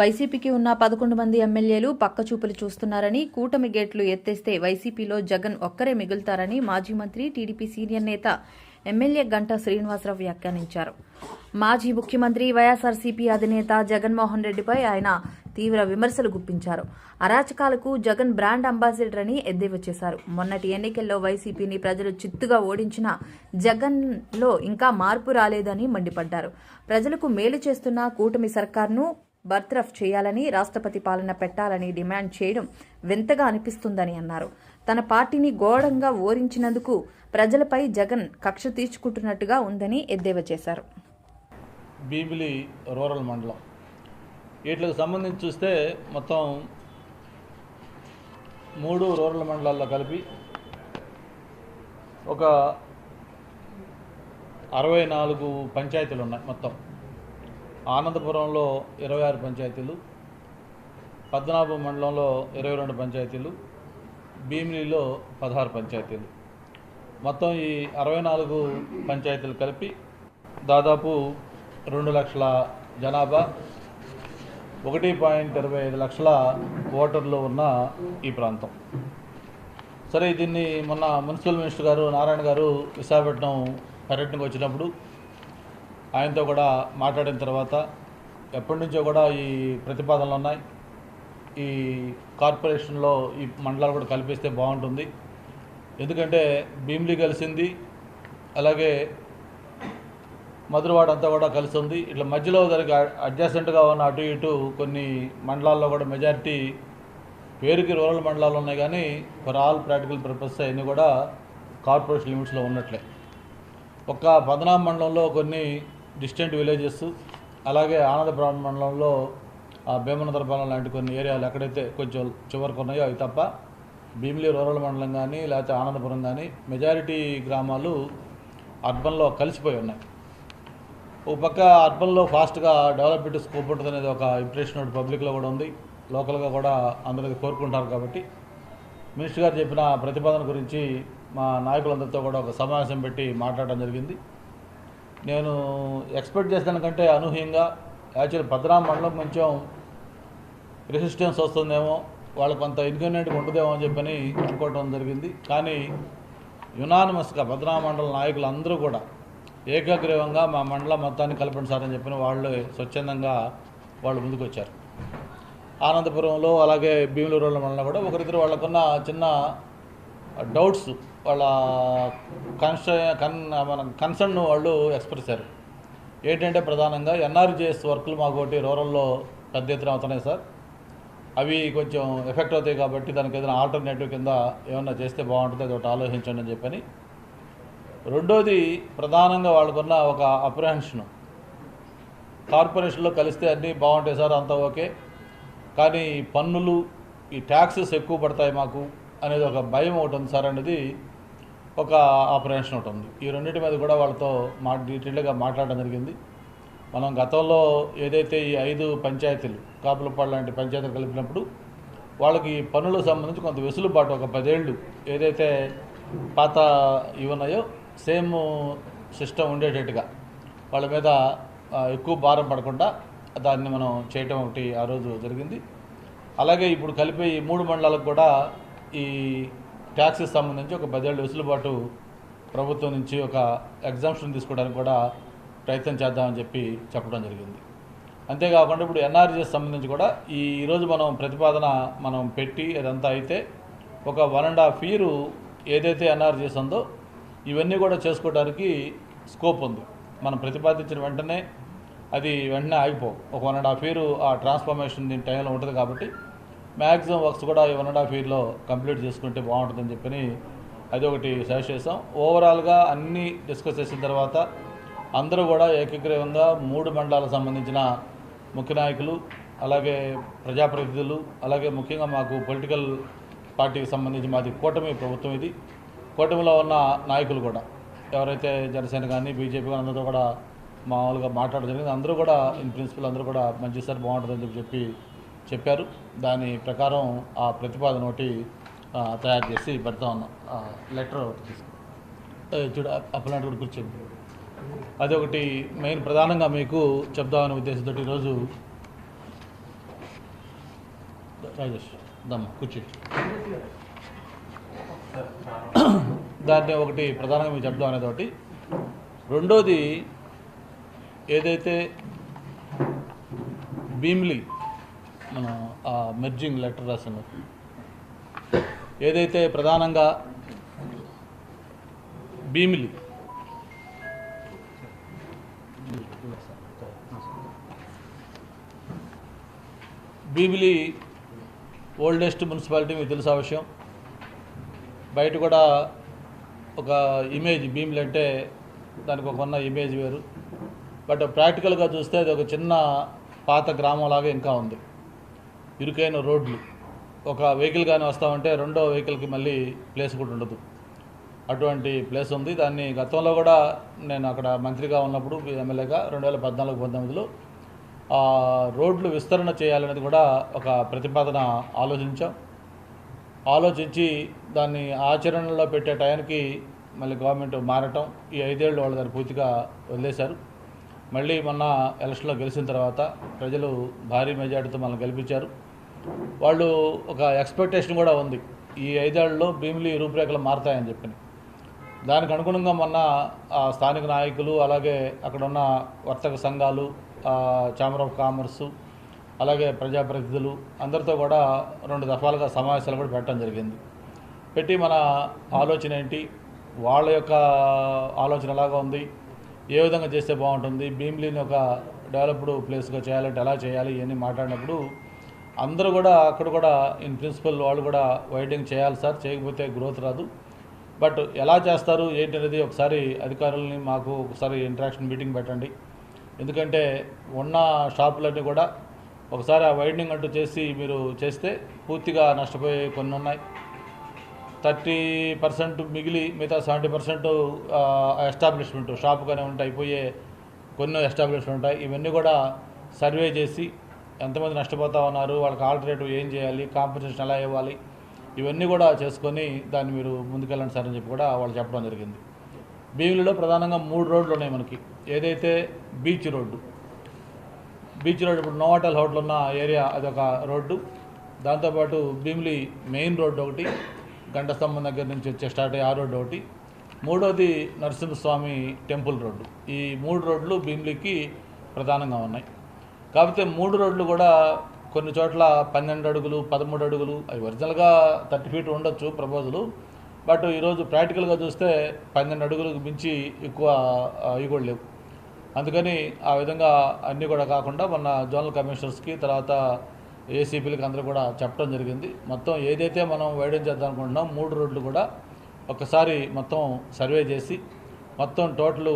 వైసీపీకి ఉన్న పదకొండు మంది ఎమ్మెల్యేలు పక్కచూపులు చూస్తున్నారని కూటమి గేట్లు ఎత్తేస్తే వైసీపీలో జగన్ ఒక్కరే మిగులుతారని మాజీ మంత్రి టీడీపీ సీనియర్ నేత ఎమ్మెల్యే గంటా శ్రీనివాసరావు వ్యాఖ్యానించారు. మాజీ ముఖ్యమంత్రి వైఎస్ఆర్సీపీ అధినేత జగన్మోహన్ రెడ్డిపై ఆయన తీవ్ర విమర్శలు గుప్పించారు. అరాచకాలకు జగన్ బ్రాండ్ అంబాసిడర్ అని ఎద్దేవా చేశారు. మొన్నటి ఎన్నికల్లో వైసీపీని ప్రజలు చిత్తుగా ఓడించిన జగన్లో ఇంకా మార్పు రాలేదని మండిపడ్డారు. ప్రజలకు మేలు చేస్తున్న కూటమి సర్కార్ను బర్త్రఫ్ చేయాలని రాష్ట్రపతి పాలన పెట్టాలని డిమాండ్ చేయడం వింతగా అనిపిస్తుందని అన్నారు. తన పార్టీని ఘోరంగా ఓరించినందుకు ప్రజలపై జగన్ కక్ష తీర్చుకుంటున్నట్టుగా ఉందని ఎద్దేవా చేశారు. బీబిలి రూరల్ మండలం. వీటికి సంబంధించి చూస్తే మొత్తం మూడు రూరల్ మండలాల్లో కలిపి ఒక అరవై నాలుగు పంచాయతీలు ఉన్నాయి మొత్తం. ఆనందపురంలో ఇరవై ఆరు పంచాయతీలు పద్మనాభం మండలంలో ఇరవై రెండు పంచాయతీలు భీమిలిలో పదహారు పంచాయతీలు. మొత్తం ఈ అరవై నాలుగు పంచాయతీలు కలిపి దాదాపు రెండు లక్షల జనాభా ఒకటి పాయింట్ ఇరవై ఐదు లక్షల ఓటర్లు ఉన్న ఈ ప్రాంతం. సరే దీన్ని మొన్న మున్సిపల్ మినిస్టర్ గారు నారాయణ గారు విశాఖపట్నం పర్యటనకు వచ్చినప్పుడు ఆయనతో కూడా మాట్లాడిన తర్వాత ఎప్పటి నుంచో కూడా ఈ ప్రతిపాదనలు ఉన్నాయి. ఈ కార్పొరేషన్లో ఈ మండలాలు కూడా కల్పిస్తే బాగుంటుంది. ఎందుకంటే భీమిలి కలిసింది అలాగే మధురవాడ అంతా కూడా కలిసి ఉంది. ఇట్లా మధ్యలో దానికి అడ్జస్టెంట్గా ఉన్న అటు ఇటు కొన్ని మండలాల్లో కూడా మెజారిటీ పేరుకి రూరల్ మండలాలు ఉన్నాయి కానీ ఫర్ ఆల్ ప్రాక్టికల్ పర్పస్ అవన్నీ కూడా కార్పొరేషన్ లిమిట్స్లో ఉన్నట్లే. ఒక్క పద్నాం మండలంలో కొన్ని డిస్టెంట్ విలేజెస్ అలాగే ఆనందపురం మండలంలో ఆ భీమనదరపాలెం లాంటి కొన్ని ఏరియాలు ఎక్కడైతే కొంచెం చివరికి ఉన్నాయో అవి తప్ప భీమిలి రూరల్ మండలం కానీ లేకపోతే ఆనందపురం కానీ మెజారిటీ గ్రామాలు అర్బన్లో కలిసిపోయి ఉన్నాయి. ఒక పక్క అర్బన్లో ఫాస్ట్గా డెవలప్మెంట్ స్కోప్ ఉంటుంది అనేది ఒక ఇంప్రెషన్ ఒకటి పబ్లిక్లో కూడా ఉంది. లోకల్గా కూడా అందరూ కోరుకుంటారు కాబట్టి. మినిస్టర్ గారు చెప్పిన ప్రతిపాదన గురించి మా నాయకులందరితో కూడా ఒక సమావేశం పెట్టి మాట్లాడడం జరిగింది. నేను ఎక్స్పెక్ట్ చేసేదానికంటే అనూహ్యంగా యాక్చువల్ భద్రాం మండలం కొంచెం రెసిస్టెన్స్ వస్తుందేమో వాళ్ళకు కొంత ఇన్కన్వీనియంట్గా ఉంటుందేమో అని చెప్పని అనుకోవడం జరిగింది. కానీ యునానిమస్గా భద్రా మండల నాయకులు అందరూ కూడా ఏకగ్రీవంగా మా మండలం మొత్తాన్ని కలపండి సార్ అని చెప్పిన వాళ్ళు స్వచ్ఛందంగా వాళ్ళు ముందుకు వచ్చారు ఆనందపురంలో అలాగే భీములూరుల మండలం కూడా ఒకరిద్దరు వాళ్ళకున్న చిన్న డౌట్స్ వాళ్ళ కన్స కన్ మన కన్సర్న్ వాళ్ళు ఎక్స్ప్రెస్ అయ్యారు. ఏంటంటే ప్రధానంగా ఎన్ఆర్జిఎస్ వర్కులు మాకు ఒకటి రూరల్లో పెద్ద ఎత్తున అవుతున్నాయి సార్. అవి కొంచెం ఎఫెక్ట్ అవుతాయి కాబట్టి దానికి ఏదైనా ఆల్టర్నేటివ్ కింద ఏమన్నా చేస్తే బాగుంటుంది అది ఒకటి ఆలోచించండి అని చెప్పని. రెండోది ప్రధానంగా వాళ్ళకున్న ఒక అప్రహెన్షను కార్పొరేషన్లో కలిస్తే అన్నీ బాగుంటాయి సార్ అంతా ఓకే. కానీ పన్నులు ఈ ట్యాక్సెస్ ఎక్కువ పడతాయి మాకు అనేది ఒక భయం ఒకటి ఉంది సార్ అనేది ఒక ఆపరేషన్ ఒకటి ఉంది. ఈ రెండింటి మీద కూడా వాళ్ళతో మా డీటెయిల్గా మాట్లాడడం జరిగింది. మనం గతంలో ఏదైతే ఈ ఐదు పంచాయతీలు కాపులపాడు లాంటి పంచాయతీలు కలిపినప్పుడు వాళ్ళకి ఈ సంబంధించి కొంత వెసులుబాటు ఒక పదేళ్ళు ఏదైతే పాత ఇవి ఉన్నాయో సేమ్ సిస్టమ్ ఉండేటట్టుగా వాళ్ళ మీద ఎక్కువ భారం పడకుండా దాన్ని మనం చేయటం ఒకటి ఆ రోజు జరిగింది. అలాగే ఇప్పుడు కలిపే ఈ మూడు మండలాలకు కూడా ఈ ట్యాక్సెస్ సంబంధించి ఒక పదేళ్ళు వెసులుబాటు ప్రభుత్వం నుంచి ఒక ఎగ్జామ్షన్ తీసుకోవడానికి కూడా ప్రయత్నం చేద్దామని చెప్పి చెప్పడం జరిగింది. అంతేకాకుండా ఇప్పుడు ఎన్ఆర్జీఎస్ సంబంధించి కూడా ఈ ఈరోజు మనం ప్రతిపాదన మనం పెట్టి అదంతా అయితే ఒక వన్ అండ్ హాఫ్ ఇయర్ ఏదైతే ఎన్ఆర్జీఎస్ ఉందో ఇవన్నీ కూడా చేసుకోవడానికి స్కోప్ ఉంది. మనం ప్రతిపాదించిన వెంటనే అది వెంటనే ఆగిపోవు. ఒక వన్ అండ్ హాఫ్ ఇయర్ ఆ ట్రాన్స్ఫర్మేషన్ దీని టైంలో ఉంటుంది కాబట్టి మ్యాక్సిమం వర్క్స్ కూడా ఈ వన్ అండ్ హాఫ్ ఇయర్లో కంప్లీట్ చేసుకుంటే బాగుంటుందని చెప్పని అది ఒకటి సజెస్ట్ చేసాం ఓవరాల్గా అన్నీ డిస్కస్ చేసిన తర్వాత అందరూ కూడా ఏకగ్రీవంగా మూడు మండలాలకు సంబంధించిన ముఖ్య నాయకులు అలాగే ప్రజాప్రతినిధులు అలాగే ముఖ్యంగా మాకు పొలిటికల్ పార్టీకి సంబంధించి మాది కూటమి ప్రభుత్వం ఇది. కూటమిలో ఉన్న నాయకులు కూడా ఎవరైతే జనసేన కానీ బీజేపీ కానీ అందరూ కూడా మామూలుగా మాట్లాడడం జరిగింది. అందరూ కూడా ఇన్ ప్రిన్సిపల్ అందరూ కూడా మంచి సార్ బాగుంటుందని చెప్పి చెప్పారు. దాని ప్రకారం ఆ ప్రతిపాదన ఒకటి తయారు చేసి పెడతా ఉన్నాం. లెటర్ ఒకటి తీసుకుని చూడ అప్పలాంటి కూడా కూర్చోండి అదొకటి మెయిన్ ప్రధానంగా మీకు చెప్దామనే ఉద్దేశంతో ఈరోజు రాజేష్ దమ్మ కూర్చో. దాన్ని ఒకటి ప్రధానంగా మీకు చెప్దాం అనేది ఒకటి రెండోది ఏదైతే భీమ్లీ మనం ఆ మెర్జింగ్ లెటర్ రాసిన ఏదైతే ప్రధానంగా భీమిలి. భీమిలి ఓల్డెస్ట్ మున్సిపాలిటీ మీకు తెలుసా విషయం? బయట కూడా ఒక ఇమేజ్ భీమిలి అంటే దానికి ఒక ఉన్న ఇమేజ్ వేరు. బట్ ప్రాక్టికల్గా చూస్తే అది ఒక చిన్న పాత గ్రామంలాగా ఇంకా ఉంది. ఇరుకైన రోడ్లు. ఒక వెహికల్ కానీ వస్తామంటే రెండో వెహికల్కి మళ్ళీ ప్లేస్ కూడా ఉండదు. అటువంటి ప్లేస్ ఉంది. దాన్ని గతంలో కూడా నేను అక్కడ మంత్రిగా ఉన్నప్పుడు ఎమ్మెల్యేగా రెండు వేల పద్నాలుగు పంతొమ్మిదిలో ఆ రోడ్లు విస్తరణ చేయాలనేది కూడా ఒక ప్రతిపాదన ఆలోచించాం. ఆలోచించి దాన్ని ఆచరణలో పెట్టే టయానికి మళ్ళీ గవర్నమెంట్ మారటం ఈ ఐదేళ్ళు వాళ్ళు దాన్ని పూర్తిగా వదిలేశారు. మళ్ళీ మొన్న ఎలక్షన్లో గెలిచిన తర్వాత ప్రజలు భారీ మెజార్టీతో మనల్ని గెలిపించారు. వాళ్ళు ఒక ఎక్స్పెక్టేషన్ కూడా ఉంది. ఈ ఐదేళ్ళలో భీమిలి రూపురేఖలు మారుతాయని చెప్పి దానికి అనుగుణంగా మొన్న స్థానిక నాయకులు అలాగే అక్కడ ఉన్న వర్తక సంఘాలు ఛాంబర్ ఆఫ్ కామర్సు అలాగే ప్రజాప్రతినిధులు అందరితో కూడా రెండు దఫాలుగా సమావేశాలు కూడా పెట్టడం జరిగింది. పెట్టి మన ఆలోచన ఏంటి? వాళ్ళ యొక్క ఆలోచన ఎలాగా ఉంది? ఏ విధంగా చేస్తే బాగుంటుంది? భీమ్లీని ఒక డెవలప్డ్ ప్లేస్గా చేయాలంటే ఎలా చేయాలి? ఇవన్నీ మాట్లాడినప్పుడు అందరూ కూడా అక్కడ కూడా ఇన్ ప్రిన్సిపల్ వాళ్ళు కూడా వైడింగ్ చేయాలి సార్ చేయకపోతే గ్రోత్ రాదు. బట్ ఎలా చేస్తారు ఏంటి అనేది ఒకసారి అధికారులని మాకు ఒకసారి ఇంటరాక్షన్ మీటింగ్ పెట్టండి. ఎందుకంటే ఉన్న షాపులన్నీ కూడా ఒకసారి ఆ వైడింగ్ అంటూ చేసి మీరు చేస్తే పూర్తిగా నష్టపోయే కొన్ని ఉన్నాయి. థర్టీ పర్సెంట్ మిగిలి మిగతా సెవెంటీ పర్సెంట్ ఎస్టాబ్లిష్మెంట్ షాప్ కానీ ఉంటాయి అయిపోయే కొన్ని ఎస్టాబ్లిష్మెంట్ ఉంటాయి. ఇవన్నీ కూడా సర్వే చేసి ఎంతమంది నష్టపోతా ఉన్నారు వాళ్ళకి ఆల్టర్నేటివ్ ఏం చేయాలి కాంపెన్సేషన్ ఎలా ఇవ్వాలి ఇవన్నీ కూడా చేసుకొని దాన్ని మీరు ముందుకెళ్ళండి సార్ అని చెప్పి కూడా వాళ్ళు చెప్పడం జరిగింది. భీమిలిలో ప్రధానంగా మూడు రోడ్లు ఉన్నాయి మనకి. ఏదైతే బీచ్ రోడ్డు బీచ్ రోడ్ ఇప్పుడు నోవాటల్ హోటల్ ఉన్న ఏరియా అదొక రోడ్డు దాంతోపాటు భీమిలి మెయిన్ రోడ్డు ఒకటి గంట స్తంభం దగ్గర నుంచి వచ్చే స్టార్ట్ అయ్యే ఆ రోడ్డు ఒకటి మూడోది నరసింహస్వామి టెంపుల్ రోడ్డు. ఈ మూడు రోడ్లు భీమిలికి ప్రధానంగా ఉన్నాయి. కాకపోతే మూడు రోడ్లు కూడా కొన్ని చోట్ల పన్నెండు అడుగులు పదమూడు అడుగులు అవి ఒరిజినల్గా థర్టీ ఫీట్ ఉండొచ్చు ప్రపోజలు. బట్ ఈరోజు ప్రాక్టికల్గా చూస్తే పన్నెండు అడుగులకు మించి ఎక్కువ అవి కూడా లేవు. అందుకని ఆ విధంగా అన్నీ కూడా కాకుండా మొన్న జోనల్ కమిషనర్స్కి తర్వాత ఏసీపీలకి అందరూ కూడా చెప్పడం జరిగింది. మొత్తం ఏదైతే మనం వైడెన్ చేద్దాం అనుకుంటున్నాం మూడు రోడ్లు కూడా ఒకసారి మొత్తం సర్వే చేసి మొత్తం టోటల్